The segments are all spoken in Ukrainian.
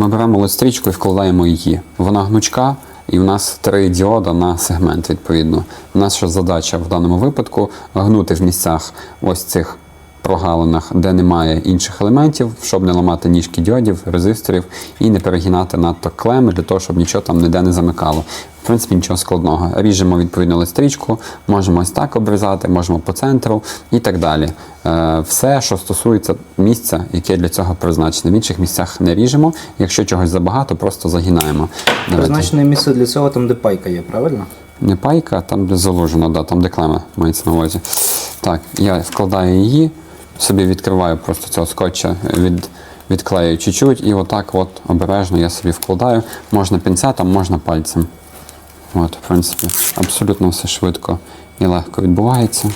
Ми беремо листрічку і вкладаємо її. Вона гнучка, і в нас три діода на сегмент, відповідно. Наша задача в даному випадку гнути в місцях ось цих прогалинах, де немає інших елементів, щоб не ламати ніжки діодів, резисторів і не перегинати надто клеми для того, щоб нічого там ніде не замикало. В принципі, нічого складного. Ріжемо відповідно листрічку, можемо ось так обрізати, можемо по центру і так далі. Е, Все, що стосується місця, яке для цього призначене. В інших місцях не ріжемо. Якщо чогось забагато, просто загинаємо. Призначене місце для цього там, де пайка є, правильно? Не пайка, а там, де заложено, да, там, де клема мається на увазі. Так, я вкладаю її, собі відкриваю просто цього скотча, від, відклею чуть-чуть і отак от обережно я собі вкладаю. Можна пінцетом, можна пальцем. От, в принципі, абсолютно все швидко і легко відбувається.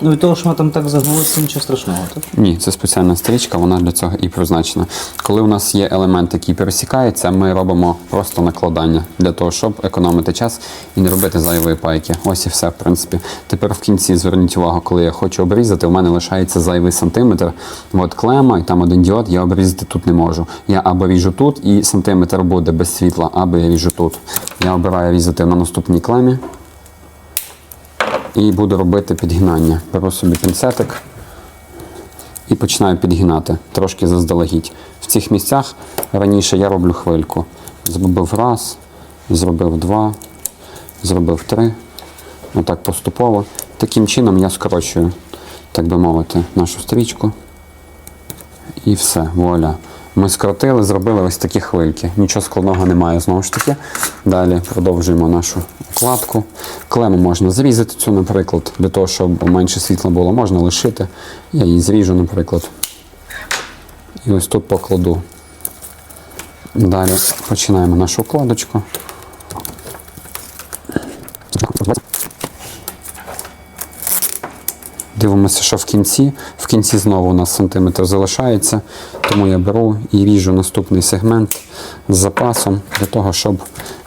Ну від того, що ми там так загнули, це нічого страшного, так? Ні, це спеціальна стрічка, вона для цього і призначена. Коли у нас є елемент, який пересікається, ми робимо просто накладання для того, щоб економити час і не робити зайвої пайки. Ось і все, в принципі. Тепер в кінці зверніть увагу, коли я хочу обрізати, у мене лишається зайвий сантиметр. От клема, і там один діод, я обрізати тут не можу. Я або ріжу тут, і сантиметр буде без світла, або я ріжу тут. Я обираю різати на наступній клемі і буду робити підгинання. Беру собі пінцетик і починаю підгинати трошки заздалегідь. В цих місцях раніше я роблю хвильку. Зробив раз, зробив два, зробив три. Отак поступово. Таким чином я скорочую, так би мовити, нашу стрічку. І все, вуаля. Ми скоротили, зробили ось такі хвильки. Нічого складного немає знову ж таки. Далі продовжуємо нашу укладку. Клему можна зрізати цю, наприклад, для того, щоб менше світла було, можна лишити. Я її зріжу, наприклад. І ось тут покладу. Далі починаємо нашу укладочку. Дивимося, що в кінці. В кінці знову у нас сантиметр залишається, тому я беру і ріжу наступний сегмент з запасом для того, щоб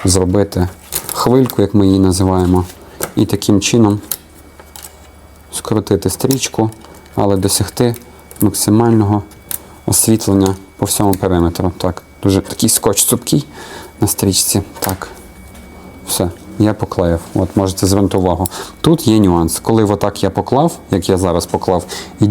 зробити хвильку, як ми її називаємо, і таким чином скоротити стрічку, але досягти максимального освітлення по всьому периметру. Так, дуже такий скотч цупкий на стрічці. Так. Все, я поклеїв. От можете звернути увагу. Тут є нюанс. Коли отак я поклав, як я зараз поклав, і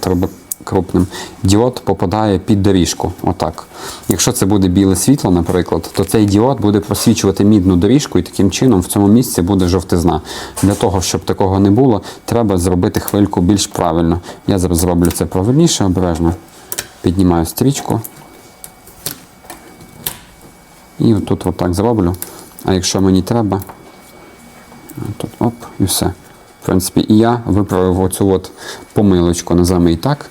треба крупним, діод попадає під доріжку. Отак. Якщо це буде біле світло, наприклад, то цей діод буде просвічувати мідну доріжку, і таким чином в цьому місці буде жовтизна. Для того, щоб такого не було, треба зробити хвильку більш правильно. Я зараз зроблю це правильніше, обережно. Піднімаю стрічку. І отут отак зроблю. А якщо мені треба, тут оп, і все. В принципі, і я виправив оцю от помилочку, називаємо її так.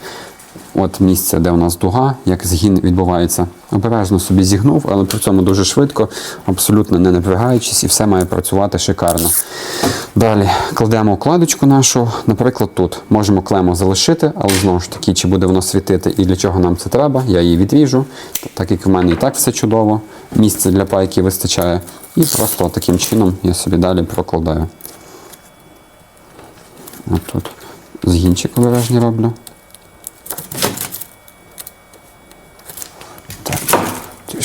От місце, де у нас дуга, як згін відбувається. Обережно собі зігнув, але при цьому дуже швидко, абсолютно не напрягаючись, і все має працювати шикарно. Далі кладемо укладочку нашу, наприклад, тут. Можемо клему залишити, але знову ж таки, чи буде воно світити і для чого нам це треба, я її відріжу, так як в мене і так все чудово, місця для пайки вистачає. І просто таким чином я собі далі прокладаю. От тут згінчик обережний роблю.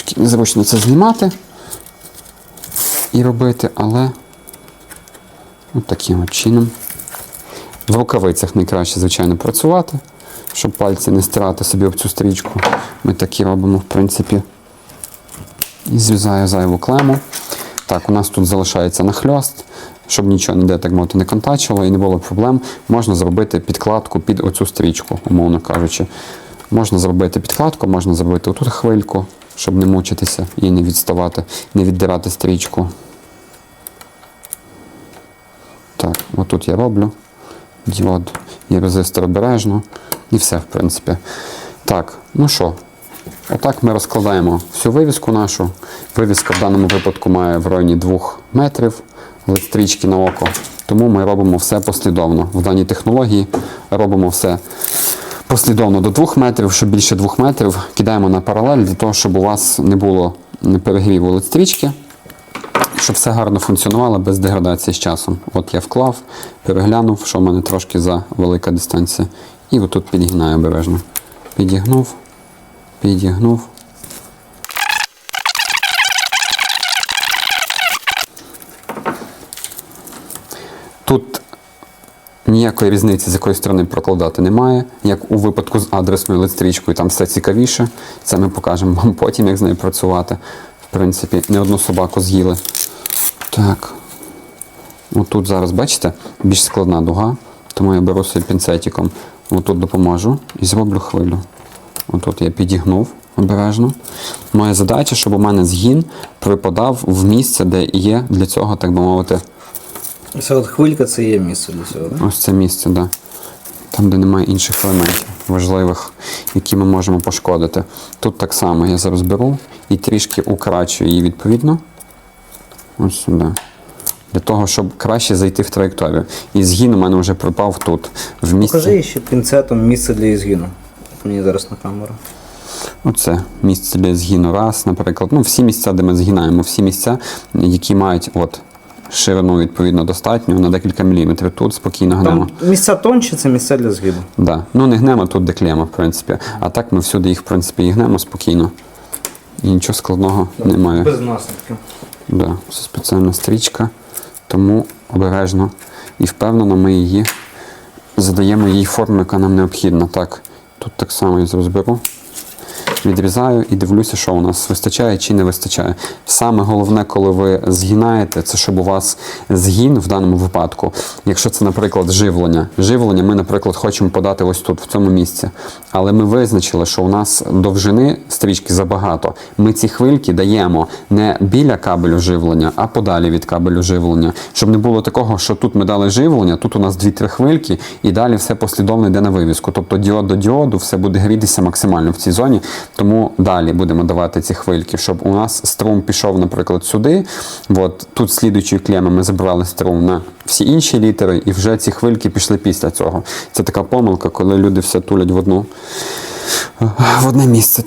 Трішки незручно це знімати і робити, але от таким от чином. В рукавицях найкраще, звичайно, працювати, щоб пальці не стирати собі об цю стрічку. Ми такі робимо, в принципі. І зрізаю зайву клему. Так, у нас тут залишається нахльост, щоб нічого ніде так мовити не контачило і не було проблем. Можна зробити підкладку під оцю стрічку, умовно кажучи. Можна зробити підкладку, можна зробити отут хвильку, щоб не мучитися і не відставати, не віддирати стрічку. Так, отут я роблю діод і резистор обережно. І все, в принципі. Так, ну що, отак ми розкладаємо всю вивіску нашу. Вивіска в даному випадку має в районі 2 метрів стрічки на око. Тому ми робимо все послідовно. В даній технології робимо все Послідовно до 2 метрів, щоб більше 2 метрів, кидаємо на паралель для того, щоб у вас не було перегріву електрички, щоб все гарно функціонувало без деградації з часом. От я вклав, переглянув, що в мене трошки за велика дистанція. І отут підгинаю обережно. Підігнув, підігнув. Тут ніякої різниці, з якої сторони прокладати немає. Як у випадку з адресною листрічкою, там все цікавіше. Це ми покажемо вам потім, як з нею працювати. В принципі, не одну собаку з'їли. Так. Отут зараз, бачите, більш складна дуга, тому я беру собі пінцетиком. Отут допоможу і зроблю хвилю. Отут я підігнув обережно. Моя задача, щоб у мене згін припадав в місце, де є для цього, так би мовити, Це от хвилька це є місце для цього, так? ось це місце, да. там, де немає інших елементів важливих, які ми можемо пошкодити. Тут так само я зараз беру і трішки украчую її відповідно. Ось сюди. Для того, щоб краще зайти в траєкторію. І згін у мене вже припав тут, в місці. Покажи ще пінцетом місце для ізгину. От Мені зараз на камеру. Оце місце для згину раз, наприклад. Ну, всі місця, де ми згинаємо, всі місця, які мають от, ширину відповідно достатньо на декілька міліметрів. Тут спокійно гнемо. Там місця тонші це місця для згибу. Да. Ну, не гнемо тут, де клема, в принципі. А так ми всюди їх, в принципі, і гнемо спокійно. І нічого складного немає. Без наслідків. Да. Це спеціальна стрічка, тому обережно і впевнено ми її задаємо їй форму, яка нам необхідна. Так, тут так само я зараз беру. Відрізаю і дивлюся, що у нас вистачає чи не вистачає. Саме головне, коли ви згинаєте, це щоб у вас згін в даному випадку, якщо це, наприклад, живлення. Живлення ми, наприклад, хочемо подати ось тут, в цьому місці. Але ми визначили, що у нас довжини стрічки забагато. Ми ці хвильки даємо не біля кабелю живлення, а подалі від кабелю живлення. Щоб не було такого, що тут ми дали живлення, тут у нас 2-3 хвильки, і далі все послідовно йде на вивіску. Тобто діод до діоду все буде грітися максимально в цій зоні. Тому далі будемо давати ці хвильки, щоб у нас струм пішов, наприклад, сюди. От тут слідуючою клеми ми забрали струм на всі інші літери, і вже ці хвильки пішли після цього. Це така помилка, коли люди все тулять в одну в одне місце.